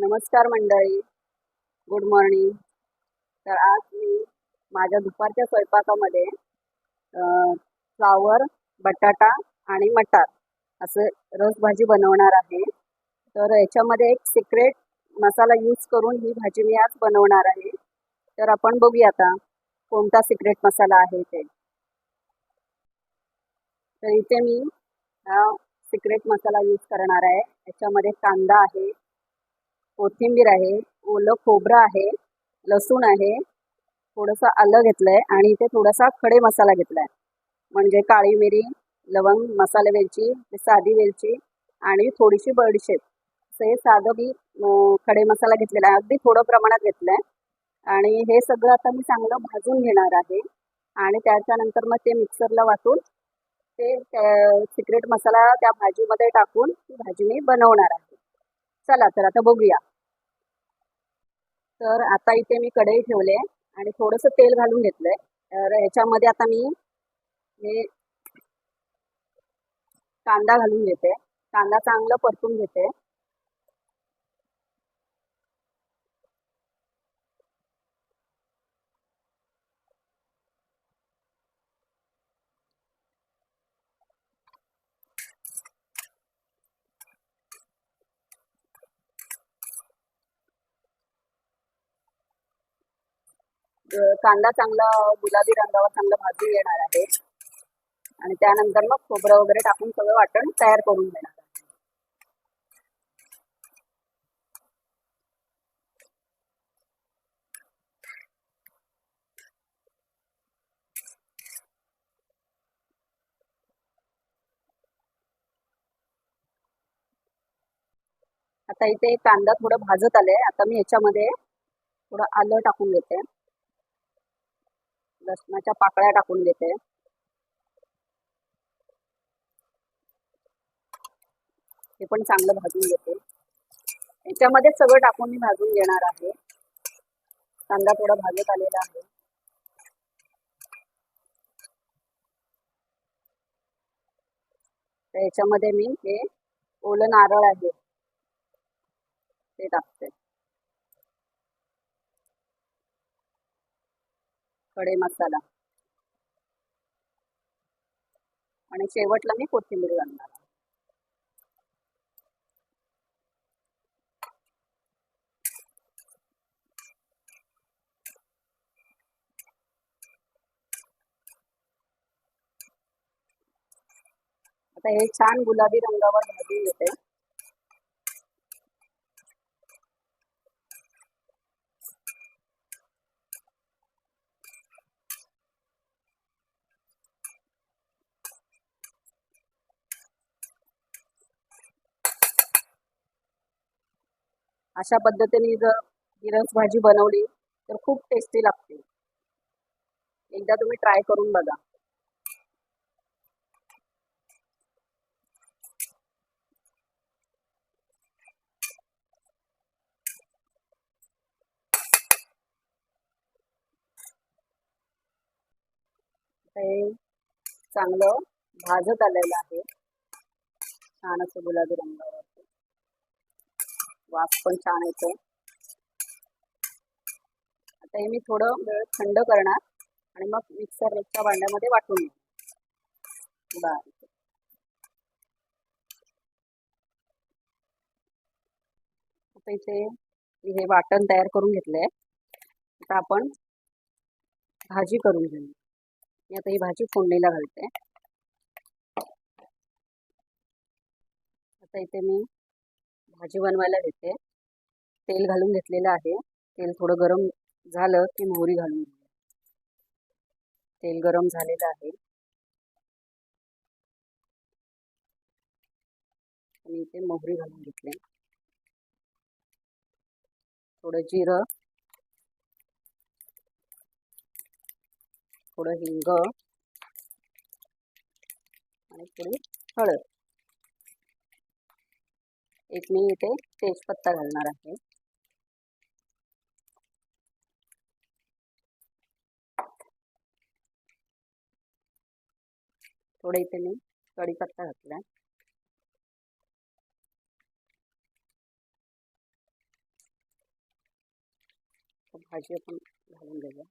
नमस्कार मंडळी. Good morning तर आज मी माझ्या दुपारच्या स्वयंपाकामध्ये फ्लावर बटाटा आणि मटार असं रसभाजी बनवणार आहे. तर याच्यामध्ये एक सिक्रेट मसाला यूज करून ही भाजी मी आज बनवणार आहे. तर आपण बघूया आता कोणता सिक्रेट मसाला आहे ते. तर इथे मी हा सिक्रेट मसाला यूज करणार आहे. याच्यामध्ये कांदा आहे कोथिंबीर आहे ओलं खोबरं आहे लसूण आहे. थोडंसं आलं घेतलंय आणि इथे थोडासा खडे मसाला घेतलाय. म्हणजे काळी मिरी लवंग मसाले वेलची साधी वेलची आणि थोडीशी बडीशेप. असं हे साधं मी खडे मसाला घेतलेला आहे. अगदी थोडं प्रमाणात घेतलंय. आणि हे सगळं आता मी चांगलं भाजून घेणार आहे. आणि त्याच्यानंतर मग ते मिक्सरला वाटून ते सिक्रेट मसाला त्या भाजीमध्ये टाकून ती भाजी मी बनवणार आहे. चला तर आता बघूया. तर आता इथे मी कढई ठेवले आणि थोडंसं तेल घालून घेतलंय. तर ह्याच्यामध्ये आता मी हे कांदा घालून घेते. कांदा चांगलं परतून घेते. कांदा चांगला गुलाबी रंगावर चांगला भाजून येणार आहे. आणि त्यानंतर मग खोबरं वगैरे टाकून सगळं वाटण तयार करून घेणार आता इथे कांदा थोडं भाजत आलंय. आता मी ह्याच्यामध्ये थोडं आलं टाकून घेते लसणाच्या पाकळ्या टाकून घेते हे पण चांगलं भाजून घेते. याच्यामध्ये सगळं टाकून मी भाजून घेणार आहे. कांदा थोडा भाजत आलेला आहे. तर याच्यामध्ये मी हे ओलं नारळ आहे. ते टाकते. खडे मसाला. आणि शेवटला मी कोथिंबीर घालणार आता हे छान गुलाबी रंगावर भाजून घेते. अशा पद्धतीने जर गिरस भाजी बनवली तर खूप टेस्टी लागते. एकदा तुम्ही ट्राय करून बघा. हे चांगलं भाजत आलेलं आहे. छान असं गुलाबी रंगावर वास पण छान येतो. आता हे मी थोडं वेळ थंड करणार आणि मग मिक्सरच्या भांड्यामध्ये वाटून घेणार. बारीक आता इथे मी हे वाटण तयार करून घेतलंय. आता आपण भाजी करून घेऊ मी आता ही भाजी फोडणीला घालते. आता इथे मी भाजी बनवायला घेते तेल घालून घेतलेलं आहे. तेल थोडं गरम झालं की मोहरी घालून तेल गरम झालेलं आहे. आणि इथे मोहरी घालून घेतले. थोडं जिरं. थोडं हिंग. आणि थोडी हळद. एक मी इथे तेजपत्ता घालणार आहे. थोडं इथे मी कढीपत्ता घातला. भाजी आपण घालून घेऊया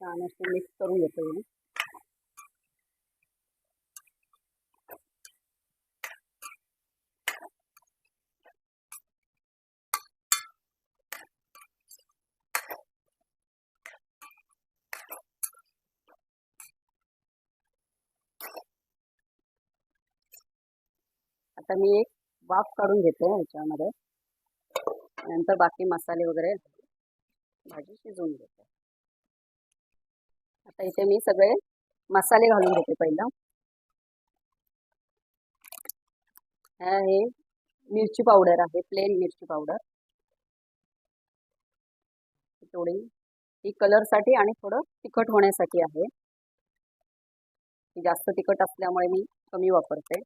छान असं मिक्स करून घेतो मी. आता मी एक वाफ काढून घेते ह्याच्यामध्ये नंतर बाकी मसाले वगैरे भाजी शिजवून घेते. आता इथे मी सगळे मसाले घालून घेते पहिला. हे आहे मिरची पावडर आहे प्लेन मिरची पावडर. थोडी ही कलरसाठी आणि थोडं तिखट होण्यासाठी आहे. जास्त तिखट असल्यामुळे मी कमी वापरते.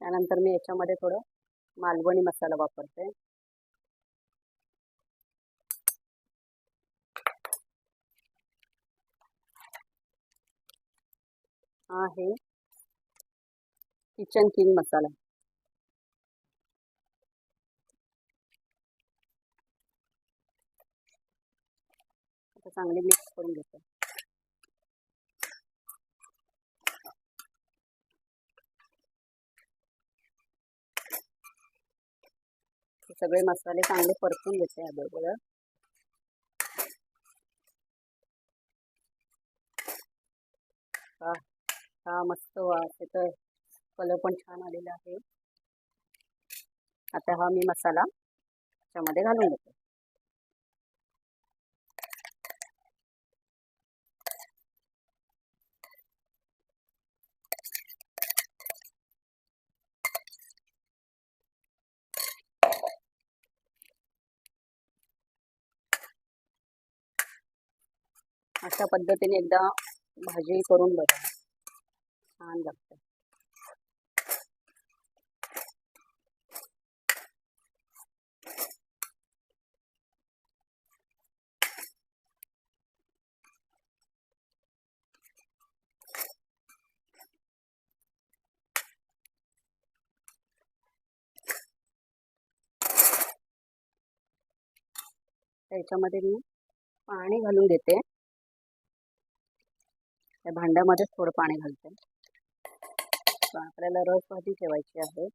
त्यानंतर मी याच्यामध्ये थोडं मालवणी मसाला वापरते. हा आहे. किचन किंग मसाला आता चांगले मिक्स करून घेतो. सगळे मसाले चांगले परतून घेते अगोदर हा. हा मस्त वास येतोय कलर पण छान आलेला आहे. आता हा मी मसाला त्याच्यामध्ये घालून घेते. अशा पद्धतीने एकदा भाजी करून बघा. छान लागते त्याच्यामध्ये मी पाणी घालून देते. त्या भांड्यामध्येच थोडं पाणी घालते. आपल्याला रस भाजी ठेवायची आहे.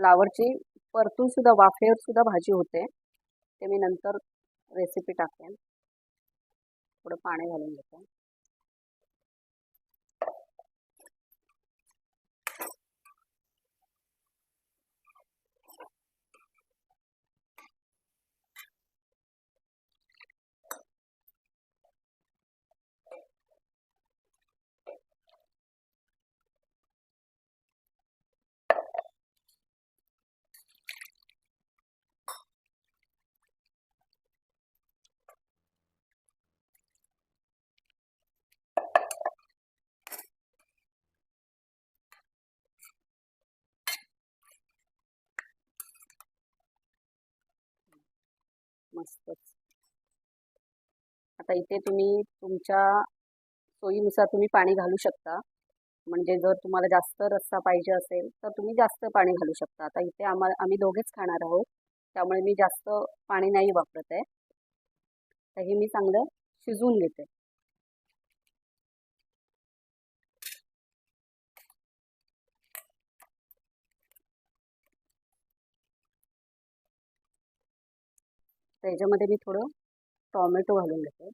फ्लावरची परतून सुद्धा वाफेवर सुद्धा भाजी होते. ते मी नंतर रेसिपी टाकेन. थोडं पाणी घालून घेते. मस्तच. आता इथे तुम्ही तुमच्या सोयीनुसार तुम्ही पाणी घालू शकता. म्हणजे जर तुम्हाला जास्त रस्सा पाहिजे असेल तर तुम्ही जास्त पाणी घालू शकता. आता इथे आम्हाला आम्ही दोघेच खाणार आहोत. त्यामुळे मी जास्त पाणी नाही वापरत आहे. तर हे मी चांगलं शिजवून घेते. त्याच्यामध्ये मी थोडं टॉमॅटो घालून घेते.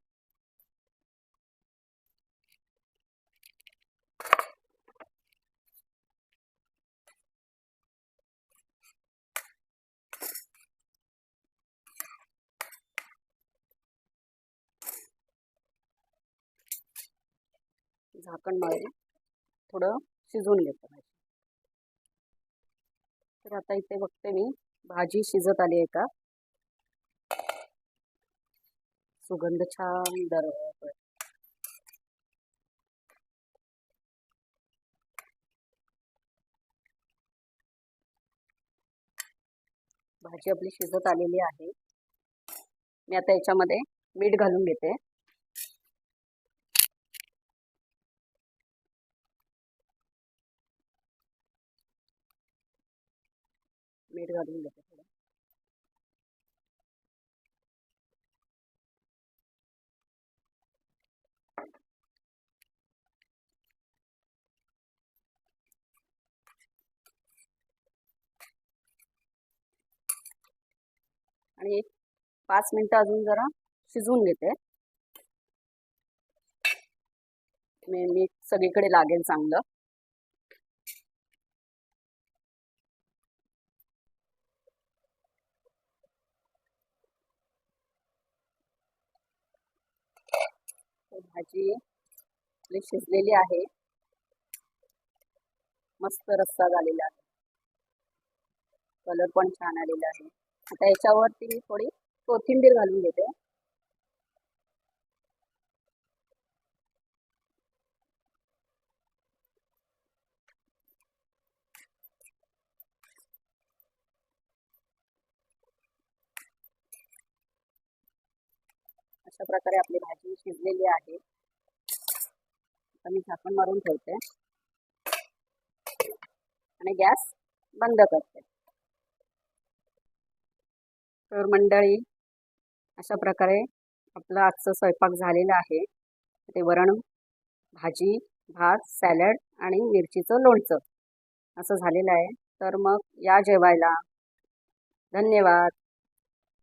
झाकण मारून थोडं शिजवून घेतो. भाजी तर आता इथे बघते मी भाजी शिजत आली आहे का? सुगंध छान दरवळतोय भाजी आपली शिजत आलेली आहे. मी आता याच्यामध्ये मीठ घालून घेते. मीठ घालून घेते. आणि पाच मिनिटं अजून जरा शिजवून घेते. मीठ सगळीकडे लागेल चांगलं. भाजी आपली शिजलेली आहे. मस्त रस्सा झालेला आहे. कलर पण छान आलेला आहे. आता याच्यावरती मी थोडी कोथिंबीर घालून घेते. अशा प्रकारे आपली भाजी शिजलेली आहे. आता मी झाकण मारून ठेवते. आणि गॅस बंद करते. तर मंडळी अशा प्रकारे आपलं आजचं स्वयंपाक झालेला आहे. ते वरण भाजी भात सॅलड आणि मिरचीचं लोणचं असं झालेलं आहे. तर मग या जेवायला धन्यवाद.